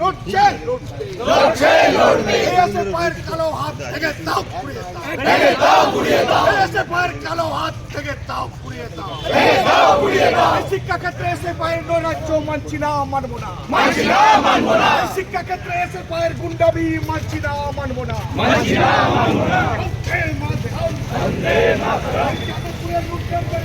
লড়ছে লড়ছে। এসে পায়ের কালো হাত থেকে তাও পুড়িয়ে দাও। থেকে তাও পুড়িয়ে দাও। এসে পায়ের কালো হাত থেকে তাও পুড়িয়ে দাও। থেকে তাও পুড়িয়ে দাও। শিক্ষা ক্ষেত্রে এসে পায়ের নৈরাজ্য মানছি না মানবো না। মানছি না মানবো না। শিক্ষা ক্ষেত্রে এসে পায়ের গুন্ডাবি মানছি না মানবো না। মানছি না মানবো না। বন্দে মাতরম। যাদবপুরের লুটপাটের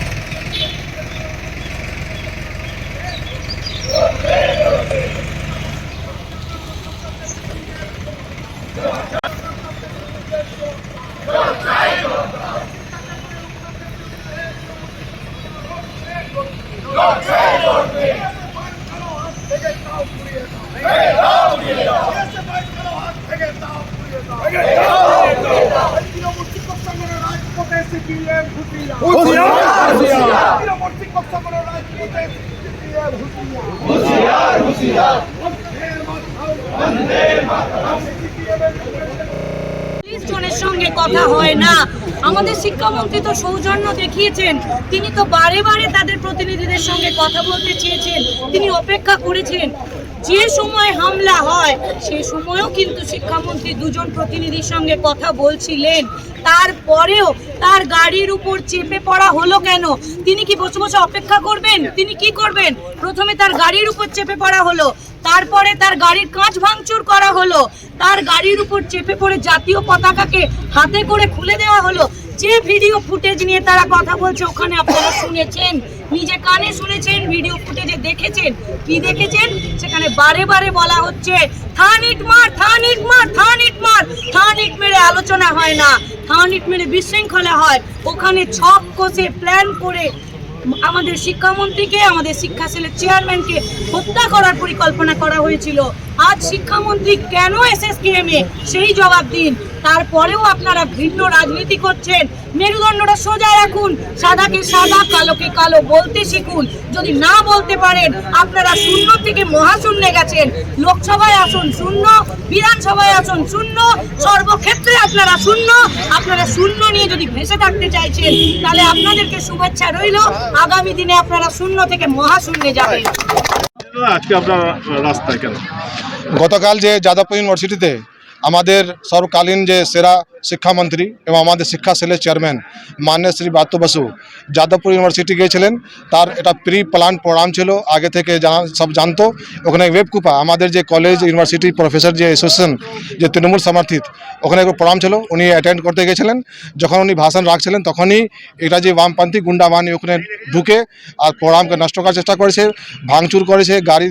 জনের সঙ্গে কথা হয় না। আমাদের শিক্ষামন্ত্রী তো সৌজন্য দেখিয়েছেন। তিনি তো বারে বারে তাদের প্রতিনিধিদের সঙ্গে কথা বলতে চেয়েছেন। তিনি অপেক্ষা করেছেন। যে সময় হামলা হয়, সে সময়ও কিন্তু শিক্ষামন্ত্রী দুজন প্রতিনিধির সঙ্গে কথা বলছিলেন। তারপরেও তার গাড়ির উপর চেপে পড়া হলো কেন? তিনি কি বসে বসে অপেক্ষা করবেন? তিনি কি করবেন? প্রথমে তার গাড়ির উপর চেপে পড়া হলো, তারপরে তার গাড়ির কাঁচ ভাঙচুর করা হলো, তার গাড়ির উপর চেপে পড়ে জাতীয় পতাকাকে হাতে করে খুলে দেওয়া হলো যে ভিডিও ফুটেজ নিয়ে তারা কথা বলছে, ওখানে আপনারা শুনেছেন, নিজে কানে শুনেছেন ভিডিও ফুটেজে দেখেছেন। কি দেখেছেন? সেখানে বারে বারে বলা হচ্ছে, থান ইট মার, থান ইট মার, থান ইট মার, থান ইট মেরে আলোচনা হয় না, থান ইট মেরে বিশৃঙ্খলা হয়। ওখানে ছক কষে প্ল্যান করে আমাদের শিক্ষামন্ত্রীকে, আমাদের শিক্ষা সেলের চেয়ারম্যানকে হত্যা করার পরিকল্পনা করা হয়েছিল। আজ শিক্ষামন্ত্রী কেন এসএসকেএম সেই জবাব দিন। তারপরেও আপনারা ভিন্ন রাজনীতি করছেন। মেরুদণ্ডটা সোজা রাখুন। সাদাকে সাদা, কালোকে কালো বলতে শিখুন। যদি না বলতে পারেন, আপনারা শূন্য থেকে মহাশূন্যে গেছেন। লোকসভায় আসুন, শূন্য। বিধানসভায় আসুন, শূন্য। সর্বক্ষেত্রে আপনারা শূন্য। আপনারা শূন্য নিয়ে যদি ভেসে থাকতে চাইছেন, তাহলে আপনাদেরকে শুভেচ্ছা রইল। আগামী দিনে আপনারা শূন্য থেকে মহাশূন্যে যাবেন। আজকে আপনার রাস্তায় কেন? গতকাল যে যাদবপুর ইউনিভার্সিটিতে আমাদের সর্বকালীন যে সেরা শিক্ষামন্ত্রী এবং আমাদের শিক্ষা সেলের চেয়ারম্যান মান্য শ্রী বাত্য বসু যাদবপুর ইউনিভার্সিটি গিয়েছিলেন, তার এটা প্রি প্ল্যান প্রোগ্রাম ছিল, আগে থেকে সব জানতো। ওখানে ওয়েবকুপা আমাদের যে কলেজ, ইউনিভার্সিটি প্রফেসর যে অ্যাসোসিয়েশন যে তৃণমূল সমর্থিত, ওখানে একটা প্রোগ্রাম ছিল, উনি অ্যাটেন্ড করতে গেছিলেন যখন উনি ভাষণ রাখছিলেন, তখনই এটা যে বামপন্থী গুন্ডা বাহিনী ওখানে ঢুকে আর প্রোগ্রামকে নষ্ট করার চেষ্টা করেছে, ভাঙচুর করেছে, গাড়ি,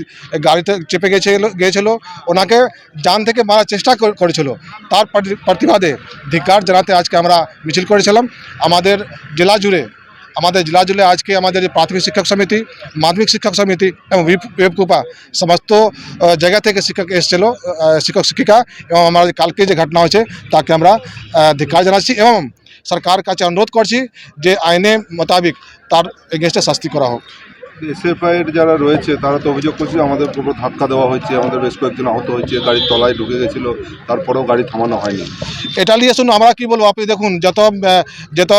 গাড়িতে চেপে গেছিল, গিয়েছিল। ওনাকে যান থেকে মারার চেষ্টা করেছিল। তার প্রতিবাদে ধিক্কার জানাতে আজকে আমরা মিছিল করেছিলাম। আমাদের জেলা জুড়ে আমাদের জেলা জুড়ে আজকে আমাদের যে প্রাথমিক শিক্ষক সমিতি মাধ্যমিক শিক্ষক সমিতি এবং ওয়েব- ওয়েবকুপা সমস্ত জায়গা থেকে শিক্ষক এসেছিল শিক্ষক শিক্ষিকা এবং আমাদের কালকে যে ঘটনা হয়েছে তাকে আমরা আহ, ধিক্কার জানাচ্ছি এবং সরকার কাছে অনুরোধ করছি যে আইনে মোতাবিক তার এগেনস্টে শাস্তি করা হোক। এসএফআই যারা রয়েছে, তারা তো অভিযোগ করছে আমাদের পুরো ধাক্কা দেওয়া হয়েছে, আমাদের বেশ কয়েকজন আহত হয়েছে, গাড়ির তলায় ঢুকে গেছিল, তারপরেও গাড়ি থামানো হয়নি। এটা নিয়ে শুনুন, আমরা কি বলব? আপনি দেখুন, যত যত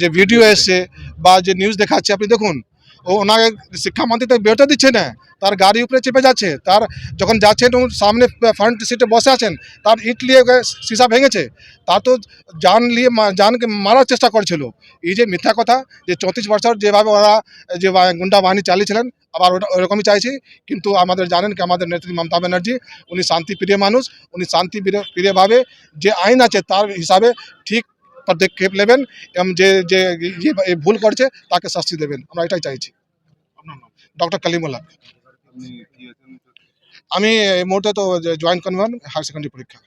যে ভিডিও এসছে বা যে নিউজ দেখাচ্ছে, আপনি দেখুন ওনাকে শিক্ষামন্ত্রী তো বেরোতে দিচ্ছে না। তার গাড়ি উপরে চেপে যাচ্ছে। তার যখন যাচ্ছেন ও সামনে ফ্রন্ট সিটে বসে আছেন, তার ইট নিয়ে সীসা ভেঙেছে। তা তো জান নিয়ে জানকে মারার চেষ্টা করছিল। এই যে মিথ্যা কথা, যে চৌত্রিশ বছর যেভাবে ওরা, যে গুন্ডা বাহিনী চালিয়েছিলেন, আবার ওটা, ওরকমই চাইছি। কিন্তু আমাদের জানেন কি, আমাদের নেত্রী মমতা ব্যানার্জি, উনি শান্তিপ্রিয় মানুষ, উনি শান্তি প্রিয়- প্রিয়ভাবে যে আইন আছে তার হিসাবে ঠিক পদক্ষেপ নেবেন এবং যে যে যে ভুল করছে তাকে শাস্তি দেবেন। আমরা এটাই চাইছি। ডক্টর কালিমুল্লাহ। আমি এই মুহূর্তে তো জয়েন্ট কনভেন হায়ার সেকেন্ডারি পরীক্ষা।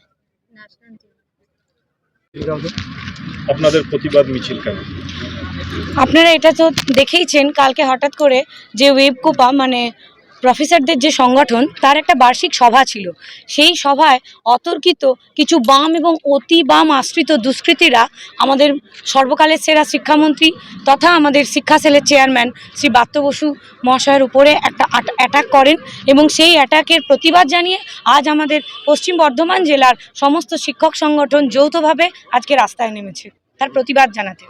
আপনাদের প্রতিবাদ মিছিল কেন? আপনারা এটা তো দেখেইছেন কালকে হঠাৎ করে যে ওয়েব কোপা মানে প্রফেসরদের যে সংগঠন, তার একটা বার্ষিক সভা ছিল। সেই সভায় অতর্কিত কিছু বাম এবং অতি বাম আশ্রিত দুষ্কৃতীরা আমাদের সর্বকালের সেরা শিক্ষামন্ত্রী তথা আমাদের শিক্ষা সেলের চেয়ারম্যান শ্রী বাত্য বসু মহাশয়ের উপরে একটা অ্যাটাক করেন এবং সেই অ্যাটাকের প্রতিবাদ জানিয়ে আজ আমাদের পশ্চিম বর্ধমান জেলার সমস্ত শিক্ষক সংগঠন যৌথভাবে আজকে রাস্তায় নেমেছে। তার প্রতিবাদ জানাতে।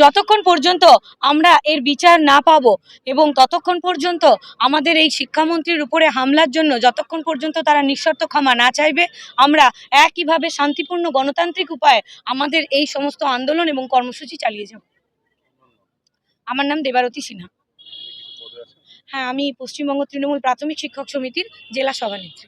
যতক্ষণ পর্যন্ত আমরা এর বিচার না পাবো এবং ততক্ষণ পর্যন্ত আমাদের এই শিক্ষামন্ত্রীর উপরে হামলার জন্য যতক্ষণ পর্যন্ত তারা নিঃশর্ত ক্ষমা না চাইবে, আমরা একইভাবে শান্তিপূর্ণ গণতান্ত্রিক উপায়ে আমাদের এই সমস্ত আন্দোলন এবং কর্মসূচি চালিয়ে যাব। আমার নাম দেবারতী সিনহা। হ্যাঁ আমি পশ্চিমবঙ্গ তৃণমূল প্রাথমিক শিক্ষক সমিতির জেলা সভানেত্রী।